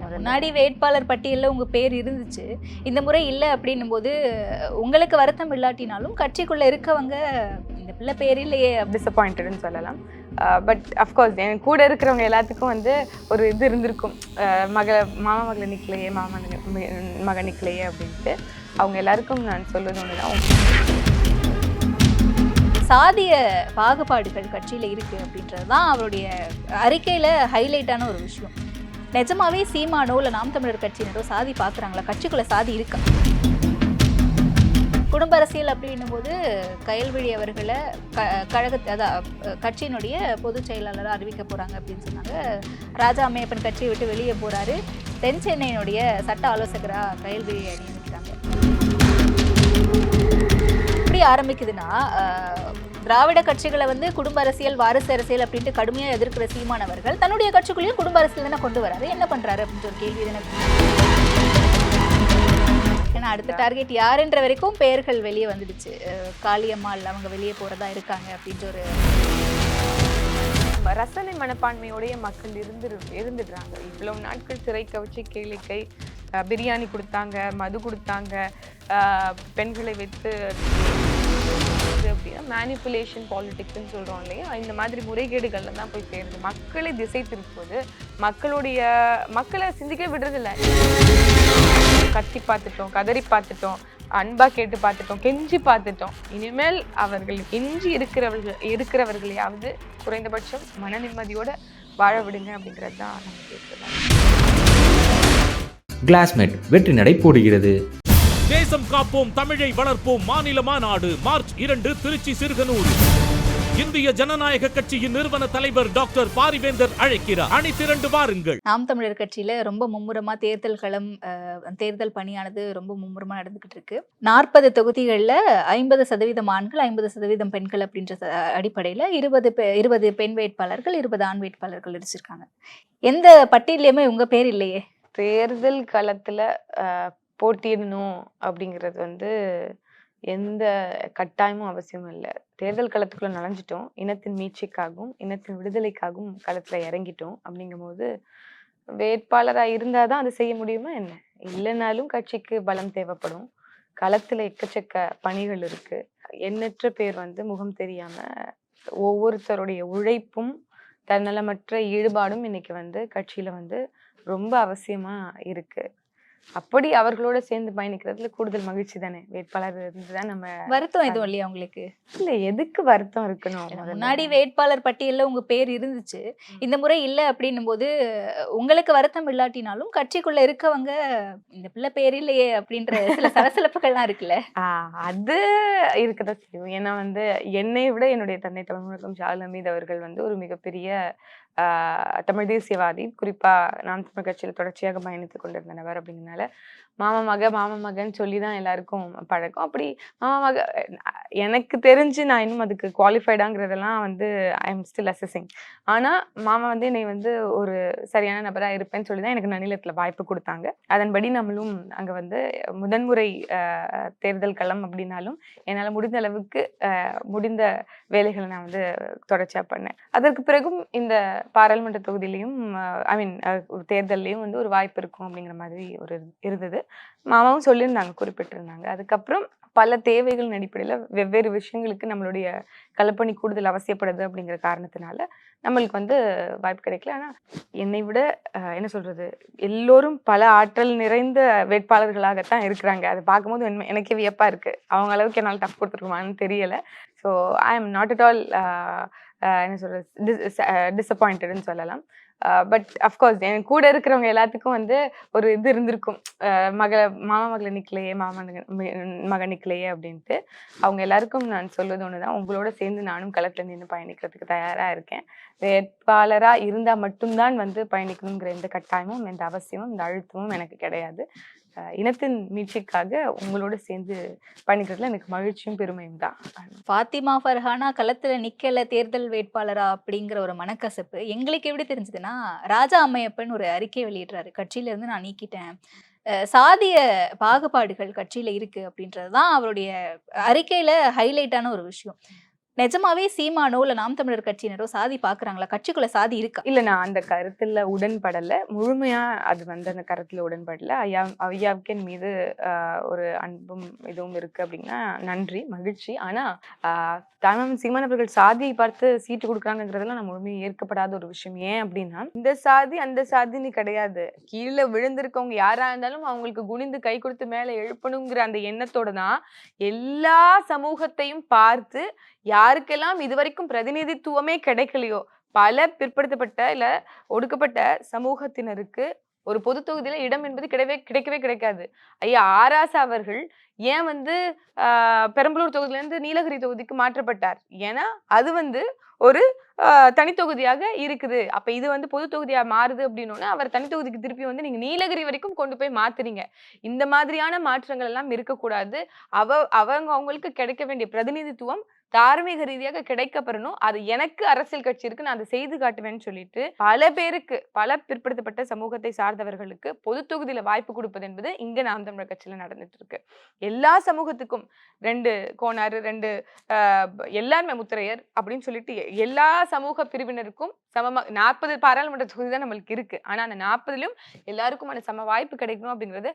முன்னாடி வேட்பாளர் பட்டியலில் உங்கள் பேர் இருந்துச்சு. இந்த முறை இல்லை அப்படின்னும் போது உங்களுக்கு வருத்தம் இல்லாட்டினாலும் கட்சிக்குள்ளே இருக்கவங்க இந்த பிள்ளை பேர் இல்லையே அப்படி டிசப்பாயிண்டட்னு சொல்லலாம். பட் அஃப்கோர்ஸ் என் கூட இருக்கிறவங்க எல்லாத்துக்கும் வந்து ஒரு இது இருந்திருக்கும். அஹ் மக மாமா மகளை நிற்கலையே மாமா மக- மக நிற்கலையே அப்படின்ட்டு. அவங்க எல்லாருக்கும் நான் சொல்வது ஒன்று தான் சாதிய பாகுபாடுகள் கட்சியில் இருக்குது அப்படின்றது தான் அவருடைய அறிக்கையில் ஹைலைட்டான ஒரு விஷயம். நிஜமாவே சீமானோ இல்லை நாம் தமிழர் கட்சியினரோ சாதி பார்க்குறாங்களா கட்சிக்குள்ளே சாதி இருக்கா? குடும்ப அரசியல் அப்படின்னும் போது கயல்விழி அவர்களை க கழக அதான் கட்சியினுடைய பொதுச் செயலாளராக அறிவிக்க போகிறாங்க அப்படின்னு சொன்னாங்க. ராஜா அம்மையப்பன் கட்சியை விட்டு வெளியே போகிறாரு தென் சென்னையினுடைய சட்ட ஆலோசகராக கயல்விழியை நியமிக்கிறாங்க எப்படி ஆரம்பிக்குதுன்னா திராவிட கட்சிகளை வந்து குடும்ப அரசியல் வாரிசு அரசியல் அப்படின்ட்டு கடுமையாக எதிர்க்கிற சீமானவர்கள் தன்னுடைய கட்சிக்குள்ளேயும் குடும்ப அரசியல் தானே கொண்டு வராரு. என்ன பண்றாரு அப்படின்ற ஒரு கேள்வி எனக்கு ஏன்னா அடுத்த டார்கெட் யாருன்ற வரைக்கும் பெயர்கள் வெளியே வந்துடுச்சு. காளியம்மாள் அவங்க வெளியே போறதா இருக்காங்க அப்படின்ற ஒரு ரசனை மனப்பான்மையோடைய மக்கள் இருந்து இருந்துடுறாங்க. இவ்வளவு நாட்கள் சிறை கவிச்சு கேளிக்கை பிரியாணி கொடுத்தாங்க மது கொடுத்தாங்க பெண்களை வைத்து அப்படின்னா மேனிப்புலேஷன் பாலிடிக்ஸ்னு சொல்கிறோம் இல்லையா? இந்த மாதிரி முறைகேடுகளில் தான் போய் சேருது. மக்களை திசை திருப்புவது மக்களுடைய மக்களை சிந்திக்க விடுறதில்ல. கத்தி பார்த்துட்டோம் கதறி பார்த்துட்டோம் அன்பா கேட்டு பார்த்துட்டோம் கெஞ்சி பார்த்துட்டோம். இனிமேல் அவர்கள் கெஞ்சி இருக்கிறவர்கள் இருக்கிறவர்களையாவது குறைந்தபட்சம் மன நிம்மதியோடு வாழ விடுங்க அப்படிங்கிறது தான் நம்ம கேட்கலாம் கிளாஸ்மேட் வெற்றி நடை போடுகிறது. தேசம் காப்போம் தமிழை வளர்ப்போம் மாநில மாநாடு மார்ச் இரண்டு திருச்சி சிறுகனூர். இந்திய ஜனநாயக கட்சியின் நிறுவன தலைவர் டாக்டர் பாரிவேந்தர் அழைக்கிறார். அணி திரண்டு வாருங்கள். நாம் தமிழர் கட்சியில ரொம்ப மும்முரமா தேர்தல் களம் தேர்தல் பணியானது ரொம்ப மும்முரமா நடந்துகிட்டு இருக்கு. நாற்பது தொகுதிகளில் ஐம்பது சதவீதம் ஆண்கள் ஐம்பது சதவீதம் பெண்கள் அப்படின்ற அடிப்படையில இருபது பெ- இருபது பெண் வேட்பாளர்கள் இருபது ஆண் வேட்பாளர்கள் இருச்சிருக்காங்க எந்த பட்டியலையுமே உங்க பேர் இல்லையே. தேர்தல் களத்துல போட்டியிடணும் அப்படிங்கிறது வந்து எந்த கட்டாயமும் அவசியமும் இல்லை. தேர்தல் களத்துக்குள்ள நுழைஞ்சிட்டோம். இனத்தின் மீட்சிக்காகவும் இனத்தின் விடுதலைக்காகவும் களத்துல இறங்கிட்டோம் அப்படிங்கும்போது வேட்பாளராக இருந்தால் தான் அதை செய்ய முடியுமா என்ன? இல்லைனாலும் கட்சிக்கு பலம் தேவைப்படும். களத்துல எக்கச்சக்க பணிகள் இருக்கு. எண்ணற்ற பேர் வந்து முகம் தெரியாம ஒவ்வொருத்தருடைய உழைப்பும் தன்னலமற்ற ஈடுபாடும் இன்னைக்கு வந்து கட்சியில வந்து ரொம்ப அவசியமா இருக்கு. அப்படி அவர்களோட சேர்ந்து பயணிக்கிறதுல கூடுதல் மகிழ்ச்சி தானே? வேட்பாளர் இருந்துதான் நம்ம வருத்தம் எதுவும் இல்லையா உங்களுக்கு? இல்ல எதுக்கு வருத்தம் இருக்கணும்? முன்னாடி வேட்பாளர் பட்டியலில் உங்க பேர் இருந்துச்சு. இந்த முறை இல்லை அப்படின்னும் போது உங்களுக்கு வருத்தம் இல்லாட்டினாலும் கட்சிக்குள்ள இருக்கவங்க இந்த பிள்ளை பேர் இல்லையே அப்படின்ற சில சலசலப்புகள்லாம் இருக்குல்ல? அது இருக்கதான் செய்யும். ஏன்னா வந்து என்னை விட என்னுடைய தன்னை ஷாகுல் ஹமீத் அவர்கள் வந்து ஒரு மிகப்பெரிய தமிழ் தேசியவாதி குறிப்பா நாம் தமிழ் கட்சியில் தொடர்ச்சியாக பயணித்து கொண்டிருந்த நபர் மாமா மக மாமா மகன் சொல்லி தான் எல்லாருக்கும் பழக்கம். அப்படி மாமா மக எனக்கு தெரிஞ்சு நான் இன்னும் அதுக்கு குவாலிஃபைடாங்கிறதெல்லாம் வந்து ஐ எம் ஸ்டில் அசஸிங் ஆனால் மாமா வந்து என்னை வந்து ஒரு சரியான நபராக இருப்பேன்னு சொல்லி தான் எனக்கு நன்னிலத்தில் வாய்ப்பு கொடுத்தாங்க. அதன்படி நம்மளும் அங்கே வந்து முதன்முறை தேர்தல் களம் அப்படின்னாலும் என்னால் முடிந்த அளவுக்கு முடிந்த வேலைகளை நான் வந்து தொடர்ச்சியாக பண்ணேன். அதற்கு பிறகும் இந்த பாராளுமன்ற தொகுதியிலையும் ஐ மீன் தேர்தல்லையும் வந்து ஒரு வாய்ப்பு இருக்கும் அப்படிங்கிற மாதிரி ஒரு இருந்தது. மாமாவும் சொல்லியிருந்தாங்க குறிப்பிட்டிருந்தாங்க. அதுக்கப்புறம் பல தேவைகளின் அடிப்படையில் வெவ்வேறு விஷயங்களுக்கு நம்மளுடைய களப்பணி கூடுதல் அவசியப்படுது அப்படிங்கிற காரணத்தினால நம்மளுக்கு வந்து வாய்ப்பு கிடைக்கல. ஆனால் என்னை விட என்ன சொல்றது எல்லோரும் பல ஆற்றல் நிறைந்த வேட்பாளர்களாகத்தான் இருக்கிறாங்க. அதை பார்க்கும்போது எனக்கே வியப்பாக இருக்கு. அவங்க அளவுக்கு என்னால் டஃப் கொடுத்துருக்குமான்னு தெரியலை. So I am not at all என்ன சொல்றது டிசப்பாயிண்டட்னு சொல்லலாம். பட் அஃப்கோர்ஸ் என் கூட இருக்கிறவங்க எல்லாத்துக்கும் வந்து ஒரு இது இருந்திருக்கும். மகளை மாமா மகளை நிற்கலையே மாமா மகன் நிற்கலையே அப்படின்ட்டு. அவங்க எல்லாருக்கும் நான் சொல்வது ஒன்று தான் உங்களோட சேர்ந்து நானும் களத்தில் நின்று பயணிக்கிறதுக்கு தயாராக இருக்கேன். வேட்பாளராக இருந்தால் மட்டும்தான் வந்து பயணிக்கணுங்கிற எந்த கட்டாயமும் எந்த அவசியமும் இந்த அழுத்தமும் எனக்கு கிடையாது. இனத்தின் மீட்சிக்காக உங்களோட சேர்ந்து பயணிக்கிறதுல எனக்கு மகிழ்ச்சியும் பெருமையும் தான். ஃபாத்திமா ஃபர்ஹானா களத்துல நிக்கல தேர்தல் வேட்பாளரா அப்படிங்கிற ஒரு மனக்கசப்பு எங்களுக்கு எப்படி தெரிஞ்சதுன்னா ராஜா அம்மையப்பன் ஒரு அறிக்கை வெளியிடுறாரு. கட்சியில இருந்து நான் நீக்கிட்டேன். சாதிய பாகுபாடுகள் கட்சியில இருக்கு அப்படின்றது தான் அவருடைய அறிக்கையில ஹைலைட்டான ஒரு விஷயம். நிஜமாவே சீமானோ இல்ல நாம் தமிழர் கட்சியினரோ சாதி பாக்குறாங்களா? கட்சிக்குள்ள சாதி இருக்கா? இல்ல நான் அந்த கருத்துல உடன்படல. முழுமையா அது வந்து அந்த கருத்துல உடன்படல. ஐயா ஐயாவுக்கு மீது ஒரு அன்பும் இதுவும் இருக்கு அப்படின்னா நன்றி மகிழ்ச்சி. ஆனா தமிழ் தாமம் சீமான் அவர்கள் சாதியை பார்த்து சீட்டு கொடுக்குறாங்கிறதெல்லாம் நான் முழுமையாக ஏற்கப்படாத ஒரு விஷயம். ஏன் அப்படின்னா இந்த சாதி அந்த சாதின்னு கிடையாது. கீழே விழுந்திருக்கவங்க யாரா இருந்தாலும் அவங்களுக்கு குனிந்து கை கொடுத்து மேலே எழுப்பணுங்கிற அந்த எண்ணத்தோட தான் எல்லா சமூகத்தையும் பார்த்து யாருக்கெல்லாம் இதுவரைக்கும் பிரதிநிதித்துவமே கிடைக்கலையோ பல பிற்படுத்தப்பட்ட இல்ல ஒடுக்கப்பட்ட சமூகத்தினருக்கு ஒரு பொது தொகுதியில இடம் என்பது கிடையவே கிடைக்கவே கிடைக்காது. ஐயா ஆராசா அவர்கள் ஏன் வந்து பெரம்பலூர் தொகுதியில இருந்து நீலகிரி தொகுதிக்கு மாற்றப்பட்டார்? ஏன்னா அது வந்து ஒரு தனித்தொகுதியாக இருக்குது. அப்ப இது வந்து பொது தொகுதியா மாறுது அப்படின்னோன்னா அவர் தனித்தொகுதிக்கு திருப்பி வந்து நீங்க நீலகிரி வரைக்கும் கொண்டு போய் மாத்துறீங்க. இந்த மாதிரியான மாற்றங்கள் எல்லாம் இருக்கக்கூடாது. அவ அவங்க அவங்களுக்கு கிடைக்க வேண்டிய பிரதிநிதித்துவம் தார்மீக ரீதியாக கிடைக்கப்படணும் அது எனக்கு அரசியல் கட்சி இருக்கு நான் அதை செய்து காட்டுவேன்னு சொல்லிட்டு பல பேருக்கு பல பிற்படுத்தப்பட்ட சமூகத்தை சார்ந்தவர்களுக்கு பொது தொகுதியில வாய்ப்பு கொடுப்பது என்பது இங்க நாம் தமிழர் கட்சியில நடந்துட்டு இருக்கு எல்லா சமூகத்துக்கும் ரெண்டு கோனாறு ரெண்டு ஆஹ், எல்லாருமே முத்திரையர் அப்படின்னு சொல்லிட்டு எல்லா சமூக பிரிவினருக்கும் சமமா நாற்பது பாராளுமன்ற தொகுதி தான் நம்மளுக்கு இருக்கு. ஆனா அந்த நாற்பதுலயும் எல்லாருக்குமான சம வாய்ப்பு கிடைக்கணும் அப்படிங்கறத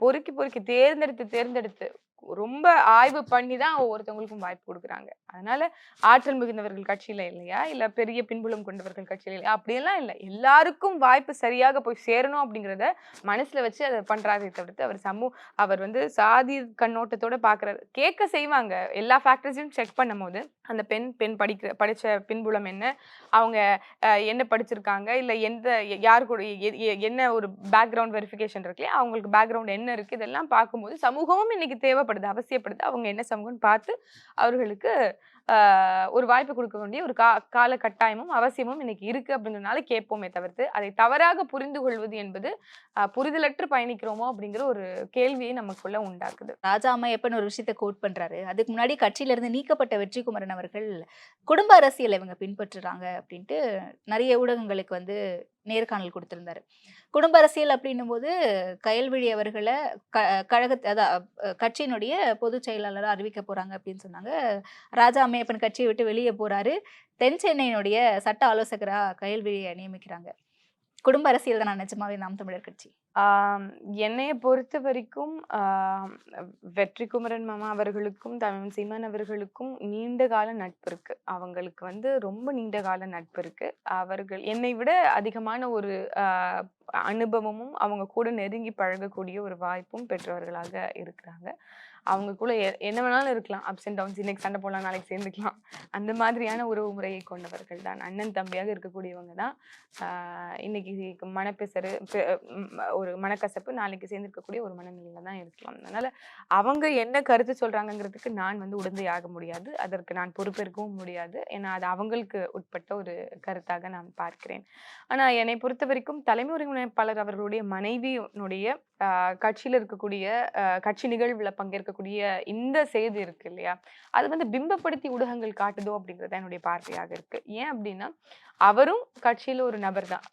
பொறுக்கி பொறுக்கி தேர்ந்தெடுத்து தேர்ந்தெடுத்து ரொம்ப ஆய்வு பண்ணி தான் ஒவ்வொருத்தவங்களுக்கும் வாய்ப்பு கொடுக்குறாங்க. அதனால ஆற்றல் மிகுந்தவர்கள் கட்சியில இல்லையா? இல்ல பெரிய பின்புலம் கொண்டவர்கள் கட்சியில இல்லையா? அப்படியெல்லாம் இல்லை. எல்லாருக்கும் வாய்ப்பு சரியாக போய் சேரணும் அப்படிங்கிறத மனசுல வச்சு அதை பண்றாரே தவிர்த்து அவர் சமூக அவர் வந்து சாதி கண்ணோட்டத்தோட பாக்குறாரு. கேட்க செய்வாங்க. எல்லா ஃபேக்டர்ஸையும் செக் பண்ணும்போது அந்த பெண் பெண் படிக்கிற படிச்ச பின்புலம் என்ன? அவங்க என்ன படிச்சிருக்காங்க? இல்ல எந்த யார் கூட எ- எ- என்ன ஒரு பேக்ரவுண்ட் வெரிஃபிகேஷன் இருக்கு இல்லையா? அவங்களுக்கு பேக்ரவுண்ட் என்ன இருக்கு? இதெல்லாம் பார்க்கும்போது சமூகமும் இன்னைக்கு தேவைப்படுது அவசியப்படுது. அவங்க என்ன சமூகம்னு பார்த்து அவர்களுக்கு ஒரு வாய்ப்பு கொடுக்க வேண்டிய ஒரு கா கால கட்டாயமும் அவசியமும் இன்னைக்கு இருக்கு அப்படின்றனால கேட்போமே தவிர்த்து அதை தவறாக புரிந்து கொள்வது என்பது புரிதலற்று பயணிக்கிறோமோ அப்படிங்கிற ஒரு கேள்வியை நமக்குள்ள உண்டாக்குது. ராஜா அம்மையப்பன் ஒரு விஷயத்த கோட் பண்றாரு. அதுக்கு முன்னாடி கட்சியிலிருந்து நீக்கப்பட்ட வெற்றிக்குமரன் அவர்கள் குடும்ப அரசியலை இவங்க பின்பற்றுறாங்க அப்படின்ட்டு நிறைய ஊடகங்களுக்கு வந்து நேர்காணல் கொடுத்திருந்தாரு. குடும்ப அரசியல் அப்படின்னும் போது கயல்விழி அவர்களை க கழக அதான் கட்சியினுடைய பொதுச் செயலாளராக அறிவிக்க போறாங்க அப்படின்னு சொன்னாங்க. ராஜா அம்மையப்பன் கட்சியை விட்டு வெளியே போறாரு. தென் சென்னையினுடைய சட்ட ஆலோசகராக கயல்விழியை நியமிக்கிறாங்க. குடும்ப அரசியல் தான் நிஜமாவே நாம் தமிழர் கட்சி. என்னைய பொறுத்த வரைக்கும் வெற்றி குமரன் மாமா அவர்களுக்கும் தமிழ் சீமான் அவர்களுக்கும் நீண்ட கால நட்பு இருக்கு. அவங்களுக்கு வந்து ரொம்ப நீண்ட கால நட்பு இருக்கு. அவர்கள் என்னை விட அதிகமான ஒரு அனுபவமும் அவங்க கூட நெருங்கி பழகக்கூடிய ஒரு வாய்ப்பும் பெற்றவர்களாக இருக்கிறாங்க. அவங்க எ- என்ன வேணாலும் இருக்கலாம். அப்ஸ் அண்ட் டவுன்ஸ் இன்னைக்கு சண்டை போடலாம் நாளைக்கு சேர்ந்துக்கலாம். அந்த மாதிரியான உறவு முறையை கொண்டவர்கள் தான். அண்ணன் தம்பியாக இருக்கக்கூடியவங்க தான். இன்னைக்கு மனப்பெசரு பெ- ஒரு மனக்கசப்பு நாளைக்கு சேர்ந்துருக்கக்கூடிய ஒரு மனநிலையில தான் இருக்கலாம். அதனால அவங்க என்ன கருத்து சொல்றாங்கிறதுக்கு நான் வந்து உடந்தை ஆக முடியாது. அதற்கு நான் பொறுப்பேற்கவும் முடியாது. ஏன்னா அது அவங்களுக்கு உட்பட்ட ஒரு கருத்தாக நான் பார்க்கிறேன். ஆனால் என்னை பொறுத்த வரைக்கும் தலைமை ஒருங்கிணைப்பாளர் அவர்களுடைய மனைவியினுடைய கட்சியில் இருக்கக்கூடிய கட்சி நிகழ்வில் பங்கேற்க இருக்கக்கூடிய இந்த செய்தி இருக்கு இல்லையா? அது வந்து பிம்பப்படுத்தி ஊடகங்கள் காட்டுதோ அப்படிங்கறது என்னுடைய பார்வையாக இருக்கு. ஏன் அப்படின்னா அவரும் கட்சியில ஒரு நபர் தான்.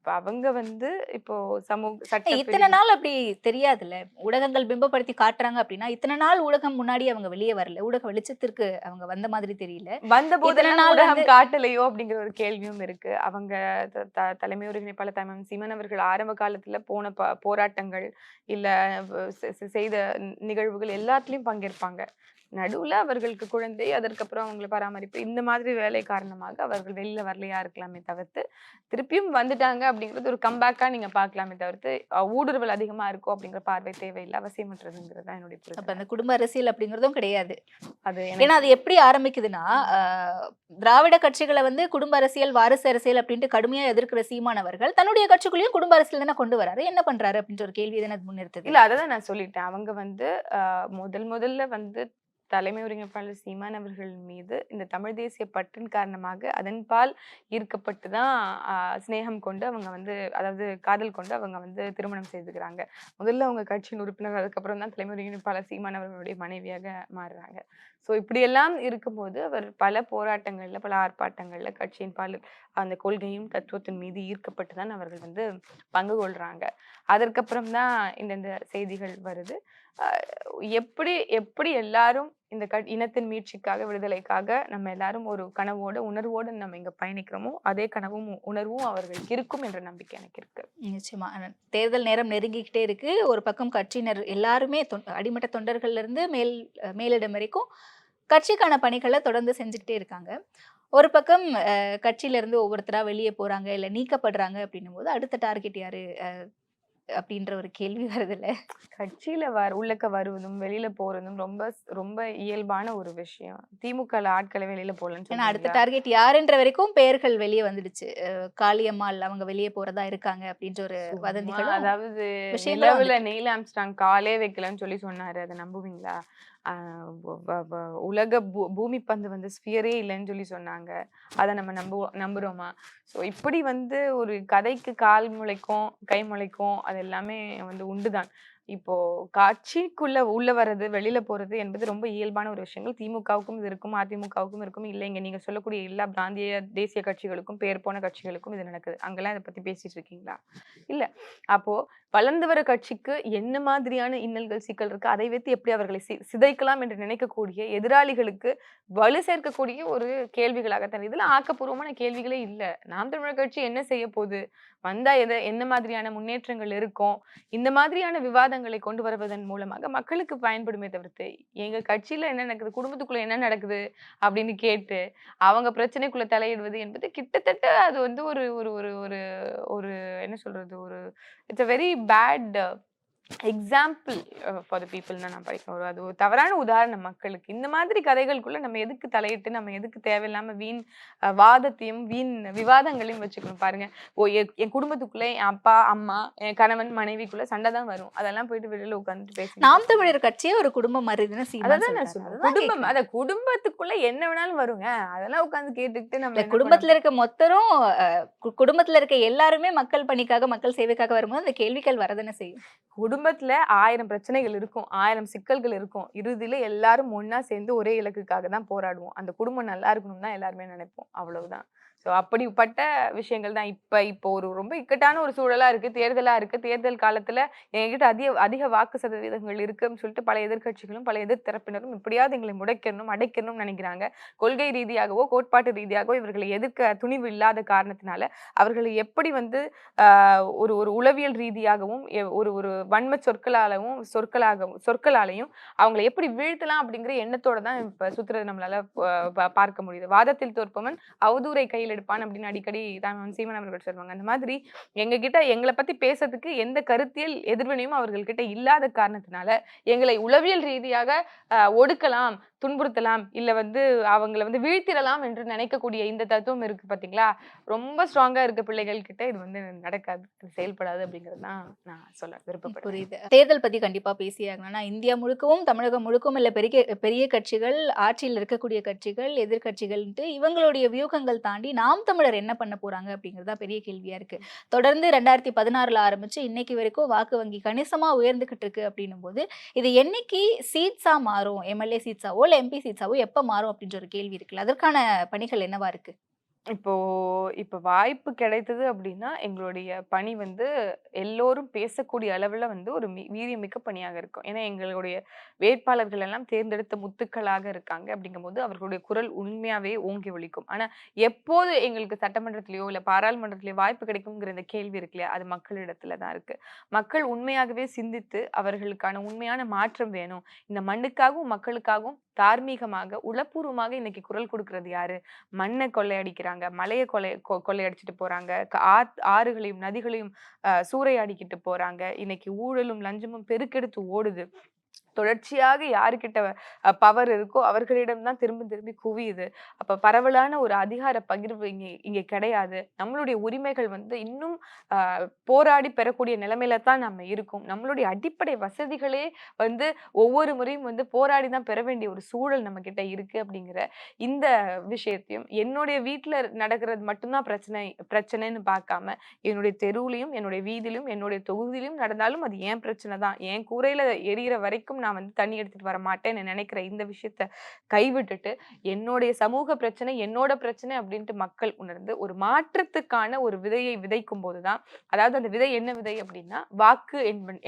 இப்ப அவங்க வந்து இப்போ சமூக சட்ட இத்தனை நாள் அப்படி தெரியாதுல்ல? ஊடகங்கள் பிம்பப்படுத்தி காட்டுறாங்க அப்படின்னா இத்தனை நாள் ஊடகம் முன்னாடி அவங்க வெளியே வரல. ஊடக வெளிச்சத்திற்கு அவங்க வந்த மாதிரி தெரியல. வந்த நாள் ஊடகம் காட்டலையோ அப்படிங்கிற ஒரு கேள்வியும் இருக்கு. அவங்க தலைமை ஒருங்கிணைப்பாளர் தமிழ் சீமன் அவர்கள் ஆரம்ப காலத்துல போன போராட்டங்கள் இல்ல செய்த நிகழ்வுகள் எல்லாத்துலயும் பங்கேற்பாங்க. நடுவுல அவர்களுக்கு குழந்தை அதற்கப்புறம் அவங்களை பராமரிப்பு இந்த மாதிரி வேலை காரணமாக அவர்கள் வெளியில வரலையா இருக்கலாமே தவிர்த்து திருப்பியும் வந்துட்டாங்க அப்படிங்கிறது ஒரு கம்பேக்கா நீங்க பார்க்கலாமே தவிர்த்து ஊடுருவல் அதிகமா இருக்கும் அப்படிங்கிற பார்வை தேவையில்லை. அவசியமற்றதுங்கிறது தான் என்னுடைய அப்ப அந்த குடும்ப அரசியல் அப்படிங்கறதும் கிடையாது. அது ஏன்னா அது எப்படி ஆரம்பிக்குதுன்னா திராவிட கட்சிகளை வந்து குடும்ப அரசியல் வாரிசு அரசியல் அப்படின்ட்டு கடுமையா எதிர்க்கிற சீமானவர்கள் தன்னுடைய கட்சிக்குள்ளேயும் குடும்ப அரசியல் தானே கொண்டு வராரு. என்ன பண்றாரு அப்படின்ற ஒரு கேள்வி தானே அது முன்னிறுத்துது. இல்ல அததான் நான் சொல்லிட்டேன். அவங்க வந்து முதல் முதல்ல வந்து தலைமை ஒருங்கிணைப்பாளர் சீமான் அவர்கள் மீது இந்த தமிழ் தேசிய பற்றின் காரணமாக அதன்பால் ஈர்க்கப்பட்டு தான் ஸ்னேகம் சிநேகம் கொண்டு அவங்க வந்து அதாவது காதல் கொண்டு அவங்க வந்து திருமணம் செய்துக்கிறாங்க. முதல்ல அவங்க கட்சியின் உறுப்பினர் அதுக்கப்புறம் தான் தலைமை ஒருங்கிணைப்பாளர் சீமான் அவர்களுடைய மனைவியாக மாறுறாங்க. ஸோ இப்படியெல்லாம் இருக்கும்போது அவர் பல போராட்டங்களில் பல ஆர்ப்பாட்டங்களில் கட்சியின் பால் அந்த கொள்கையும் தத்துவத்தின் மீது ஈர்க்கப்பட்டு தான் அவர்கள் வந்து பங்கு கொள்கிறாங்க அதற்கப்புறம் தான் இந்த செய்திகள் வருது. எப்படி எப்படி எல்லாரும் இந்த க இனத்தின் மீட்சிக்காக விடுதலைக்காக நம்ம எல்லாரும் ஒரு கனவோட உணர்வோடு நம்ம இங்கே பயணிக்கிறோமோ அதே கனவும் உணர்வும் அவர்களுக்கு இருக்கும் என்ற நம்பிக்கை எனக்கு இருக்கு. நிச்சயமா. தேர்தல் நேரம் நெருங்கிக்கிட்டே இருக்கு. ஒரு பக்கம் கட்சியினர் எல்லாருமே அடிமட்ட தொண்டர்கள்ல இருந்து மேல் மேலிடம் வரைக்கும் கட்சிக்கான பணிகளை தொடர்ந்து செஞ்சுக்கிட்டே இருக்காங்க. ஒரு பக்கம் கட்சியிலேருந்து ஒவ்வொருத்தராக வெளியே போகிறாங்க இல்லை நீக்கப்படுறாங்க அப்படின்னும் போது அடுத்த டார்கெட் யார்? அப்படின்ற ஒரு கேள்வி வருது இல்ல கட்சியில வர உள்ளக்க வருவதும் வெளியில போறதும் ரொம்ப ரொம்ப இயல்பான ஒரு விஷயம். திமுக ஆட்களை வெளியில போலன்னு ஏன்னா அடுத்த? டார்கெட் யாருன்ற வரைக்கும் பெயர்கள் வெளியே வந்துடுச்சு. காளியம்மாள் அவங்க வெளியே போறதா இருக்காங்க அப்படின்ற ஒரு சும்மா வதந்திகளும் அதாவது நிலவுல நெயில் ஆம்ஸ்டாங் காலே வைக்கலன்னு சொல்லி சொன்னாரு. அதை நம்புவீங்களா? உலக பூ- பூமி பந்து வந்து ஸ்பியரே இல்லைன்னு சொல்லி சொன்னாங்க. அதை நம்ம நம்புவோம் நம்புறோமா? ஸோ இப்படி வந்து ஒரு கதைக்கு கால் முளைக்கும் கை முளைக்கும் அது எல்லாமே வந்து உண்டுதான். இப்போ காட்சிக்குள்ள உள்ள வர்றது வெளியில போறது என்பது ரொம்ப இயல்பான ஒரு விஷயங்கள். திமுகவுக்கும் இது இருக்கும் அதிமுகவுக்கும் இருக்கும். இல்லைங்க நீங்க சொல்லக்கூடிய எல்லா பிராந்திய தேசிய கட்சிகளுக்கும் பேர் போன கட்சிகளுக்கும் இது நடக்குது. அங்கெல்லாம் இதை பத்தி பேசிட்டு இருக்கீங்களா? இல்ல. அப்போ வளர்ந்து வர கட்சிக்கு என்ன மாதிரியான இன்னல்கள் சிக்கல் இருக்கு? அதை வைத்து எப்படி அவர்களை சி- சிதைக்கலாம் என்று நினைக்கக்கூடிய எதிராளிகளுக்கு வலு சேர்க்கக்கூடிய ஒரு கேள்விகளாகத்தான் இதுல ஆக்கப்பூர்வமான கேள்விகளே இல்ல. நாம் தமிழர் கட்சி என்ன செய்ய போகுது? வந்தா எதை என்ன மாதிரியான முன்னேற்றங்கள் இருக்கும்? இந்த மாதிரியான விவாதங்களை கொண்டு வருவதன் மூலமாக மக்களுக்கு பயன்படுமே தவிர்த்து எங்க கட்சியில என்ன நடக்குது குடும்பத்துக்குள்ள என்ன நடக்குது அப்படின்னு கேட்டு அவங்க பிரச்சனைக்குள்ள தலையிடுவது என்பது கிட்டத்தட்ட அது வந்து ஒரு ஒரு ஒரு ஒரு ஒரு என்ன சொல்றது ஒரு it's a very bad example for the people தான் நான் படிக்கிறேன் ஒரு அது ஒரு தவறான உதாரணம் மக்களுக்கு. இந்த மாதிரி கதைகளுக்குள்ள நம்ம எதுக்கு தலையிட்டு நம்ம எதுக்கு தேவையில்லாம வீண் வாதத்தையும் வீண் விவாதங்களையும் வச்சுக்கணும். பாருங்க. ஓ என் குடும்பத்துக்குள்ள என் அப்பா அம்மா என் கணவன் மனைவிக்குள்ள சண்டை தான் வரும். அதெல்லாம் போயிட்டு வெளியில உட்காந்துட்டு பேசி நாம் தமிழர் கட்சியே ஒரு குடும்பம் மாதிரி அதான் நான். சொல்றேன். குடும்பம். அத குடும்பத்துக்குள்ள என்ன வேணாலும் வருங்க. அதெல்லாம் உட்கார்ந்து கேட்டுக்கிட்டு நம்ம குடும்பத்துல இருக்க மொத்தரும் குடும்பத்துல இருக்க எல்லாருமே மக்கள் பணிக்காக மக்கள் சேவைக்காக வரும்போது அந்த கேள்விகள் வரதானே செய்யும். குடும்பத்துல ஆயிரம் பிரச்சனைகள் இருக்கும் ஆயிரம் சிக்கல்கள் இருக்கும். இறுதியில எல்லாரும் ஒன்றா சேர்ந்து ஒரே இலக்குக்காக தான் போராடுவோம். அந்த குடும்பம் நல்லா இருக்கணும்னு தான் எல்லாருமே நினைப்போம். அவ்வளவுதான். ஸோ அப்படிப்பட்ட விஷயங்கள் தான் இப்போ இப்போ ஒரு ரொம்ப இக்கட்டான ஒரு சூழலாக இருக்கு. தேர்தலாக இருக்கு. தேர்தல் காலத்தில் எங்ககிட்ட அதிக அதிக வாக்கு சதவீதங்கள் இருக்குன்னு சொல்லிட்டு பல எதிர்க்கட்சிகளும் பல எதிர்த்தரப்பினரும் எப்படியாவது எங்களை முடைக்கணும் அடைக்கணும்னு நினைக்கிறாங்க. கொள்கை ரீதியாகவோ கோட்பாட்டு ரீதியாகவோ இவர்களை எதிர்க்க துணிவு இல்லாத காரணத்தினால அவர்களை எப்படி வந்து ஒரு ஒரு உளவியல் ரீதியாகவும் எ- ஒரு ஒரு வன்ம சொற்களாலவும் சொற்களாகவும் சொற்களாலையும் அவங்களை எப்படி வீழ்த்தலாம் அப்படிங்கிற எண்ணத்தோட தான் இப்போ சுத்துறது நம்மளால ப- பார்க்க முடியுது. வாதத்தில் தோற்பவன் அவதூரை கையில் எடுப்பான் அப்படின்னு அடிக்கடி தான் சீமன் அவர்கள் சொல்லுவாங்க. அந்த மாதிரி எங்ககிட்ட எங்களை பத்தி பேசுறதுக்கு எந்த கருத்தியல் எதிர்வினையும் அவர்கள்கிட்ட இல்லாத காரணத்தினால எங்களை உளவியல் ரீதியாக ஆஹ் ஒடுக்கலாம் துன்புறுத்தலாம் இல்லை வந்து அவங்கள வந்து வீழ்த்திடலாம் என்று நினைக்கக்கூடிய இந்த தத்துவம் இருக்கு பார்த்தீங்களா ரொம்ப ஸ்ட்ராங்காக இருக்க பிள்ளைகள் கிட்ட இது வந்து நடக்காது இது செயல்படாது அப்படிங்கிறது தான் நான் சொல்ல விருப்பப்படுறேன். புரியுது. தேர்தல் பற்றி கண்டிப்பாக பேசியாங்கன்னா இந்தியா முழுக்கவும் தமிழகம் முழுக்கவும் இல்லை பெரிய பெரிய கட்சிகள் ஆட்சியில் இருக்கக்கூடிய கட்சிகள் எதிர்க்கட்சிகள்ன்ட்டு இவங்களுடைய வியூகங்கள் தாண்டி நாம் தமிழர் என்ன பண்ண போகிறாங்க அப்படிங்கிறது பெரிய கேள்வியாக இருக்கு. தொடர்ந்து ரெண்டாயிரத்தி பதினாறில் ஆரம்பிச்சு இன்னைக்கு வரைக்கும் வாக்கு வங்கி கணிசமாக உயர்ந்துகிட்டு இருக்கு அப்படின்னும் போது இது என்னைக்கு சீட்ஸா மாறும்? எம்எல்ஏ சீட்ஸாவோ போல எம்பி சீட்ஸாவும் எப்போ மாறும் அப்படின்ற ஒரு கேள்வி இருக்குல்ல. அதற்கான பணிகள் என்னவா இருக்கு? இப்போ இப்போ வாய்ப்பு கிடைத்தது அப்படின்னா எங்களுடைய பணி வந்து எல்லோரும் பேசக்கூடிய அளவில் வந்து ஒரு மி- வீரியமிக்க பணியாக இருக்கும். ஏன்னா எங்களுடைய வேட்பாளர்கள் எல்லாம் தேர்ந்தெடுத்த முத்துக்களாக இருக்காங்க அப்படிங்கும்போது அவர்களுடைய குரல் உண்மையாகவே ஓங்கி ஒழிக்கும் ஆனால் எப்போது எங்களுக்கு சட்டமன்றத்திலேயோ இல்லை பாராளுமன்றத்திலேயோ வாய்ப்பு கிடைக்குங்கிற இந்த கேள்வி இருக்கு இல்லையா? அது மக்களிடத்துல தான் இருக்கு. மக்கள் உண்மையாகவே சிந்தித்து அவர்களுக்கான உண்மையான மாற்றம் வேணும். இந்த மண்ணுக்காகவும் மக்களுக்காகவும் தார்மீகமாக உளப்பூர்வமாக இன்னைக்கு குரல் கொடுக்கறது யாரு? மண்ணை கொள்ளையடிக்கிறாங்க மலையை கொள்ளை கொ- கொள்ளையடிச்சிட்டு போறாங்க ஆறுகளையும் நதிகளையும் ஆஹ் சூறையாடிக்கிட்டு போறாங்க. இன்னைக்கு ஊழலும் லஞ்சமும் பெருக்கெடுத்து ஓடுது. தொடர்ச்சியாக யாருக்கிட்ட பவர் இருக்கோ அவர்களிடம் தான் திரும்ப திரும்பி குவியுது. அப்ப பரவலான ஒரு அதிகார பகிர்வு இங்கே இங்கே கிடையாது. நம்மளுடைய உரிமைகள் வந்து இன்னும் ஆஹ் போராடி பெறக்கூடிய நிலைமையில தான் நம்ம இருக்கோம். நம்மளுடைய அடிப்படை வசதிகளே வந்து ஒவ்வொரு முறையும் வந்து போராடி தான் பெற வேண்டிய ஒரு சூழல் நம்ம கிட்ட இருக்கு அப்படிங்கிற இந்த விஷயத்தையும் என்னுடைய வீட்ல நடக்கிறது மட்டும்தான் பிரச்சனை பிரச்சனைன்னு பார்க்காம என்னுடைய தெருவுலையும் என்னுடைய வீதியிலும் என்னுடைய தொகுதியிலும் நடந்தாலும் அது ஏன் பிரச்சனை தான்? என் கூரையில எரியிற வரைக்கும் நான் நான் வந்து தண்ணி எடுத்துட்டு வர மாட்டேன்னு நினைக்கிற இந்த விஷயத்த கைவிட்டுட்டு என்னுடைய சமூக பிரச்சனை என்னோட பிரச்சனை அப்படின்ட்டு மக்கள் உணர்ந்து ஒரு மாற்றத்துக்கான ஒரு விதையை விதைக்கும் போதுதான் அதாவது அந்த விதை என்ன விதை அப்படின்னா வாக்கு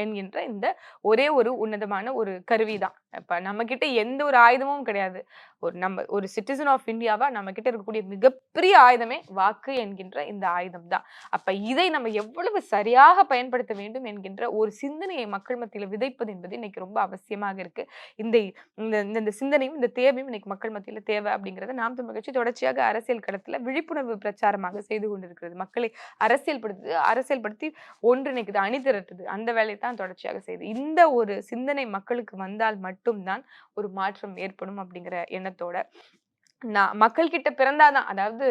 என்கின்ற இந்த ஒரே ஒரு உன்னதமான ஒரு கருவி தான். இப்ப நம்ம கிட்ட எந்த ஒரு ஆயுதமும் கிடையாது. ஒரு நம்ம ஒரு சிட்டிசன் ஆஃப் இந்தியாவா நம்ம கிட்ட இருக்கக்கூடிய மிகப்பெரிய ஆயுதமே வாக்கு என்கின்ற இந்த ஆயுதம் தான் அப்ப இதை நம்ம எவ்வளவு சரியாக பயன்படுத்த வேண்டும் என்கின்ற ஒரு சிந்தனையை மக்கள் மத்தியில விதைப்பது என்பது இன்னைக்கு ரொம்ப அவசியமாக இருக்கு. இந்த இந்த இந்த- சிந்தனையும் இந்த தேவையும் இன்னைக்கு மக்கள் மத்தியில தேவை அப்படிங்கறத நாம் தமிழ் கட்சி தொடர்ச்சியாக அரசியல் களத்துல விழிப்புணர்வு பிரச்சாரமாக செய்து கொண்டிருக்கிறது. மக்களை அரசியல்படுத்து அரசியல்படுத்தி ஒன்றிணைக்குது அணி திரட்டுது அந்த வேலையை தான் தொடர்ச்சியாக செய்யுது இந்த ஒரு சிந்தனை மக்களுக்கு வந்தால் மட்டும்தான் ஒரு மாற்றம் ஏற்படும் அப்படிங்கிற எண்ணத்தோட நான் மக்கள் கிட்ட பிறந்தாதான் அதாவது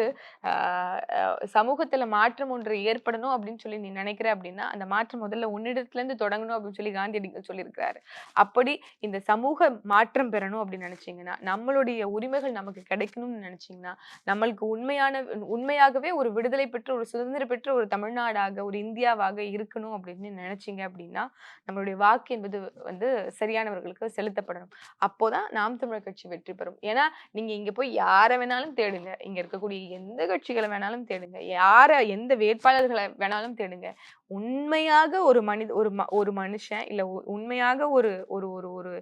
சமூகத்தில் சமூகத்துல மாற்றம் ஒன்று ஏற்படணும் அப்படின்னு சொல்லி நீ நினைக்கிற அப்படின்னா அந்த மாற்றம் முதல்ல உன்னிடத்துல இருந்து தொடங்கணும் அப்படின்னு சொல்லி காந்தியடிகள் சொல்லியிருக்கிறாரு. அப்படி இந்த சமூக மாற்றம் பெறணும் அப்படின்னு நினைச்சீங்கன்னா நம்மளுடைய உரிமைகள் நமக்கு கிடைக்கணும்னு நினைச்சீங்கன்னா நம்மளுக்கு உண்மையான உண்மையாகவே ஒரு விடுதலை பெற்ற ஒரு சுதந்திரம் பெற்ற ஒரு தமிழ்நாடாக ஒரு இந்தியாவாக இருக்கணும் அப்படின்னு நினைச்சீங்க அப்படின்னா நம்மளுடைய வாக்கு என்பது வந்து சரியானவர்களுக்கு செலுத்தப்படணும். அப்போதான் நாம் தமிழர் கட்சி வெற்றி பெறும். ஏன்னா நீங்க இங்க போய் யாரை வேணாலும் தேடுங்க. இங்க இருக்கக்கூடிய எந்த கட்சிகளை வேணாலும் தேடுங்க. யார எந்த வேட்பாளர்களை வேணாலும் தேடுங்க. உண்மையாக ஒரு மனித ஒரு ம- ஒரு மனுஷன் இல்லை உ- உண்மையாக ஒரு ஒரு ஒரு ஒரு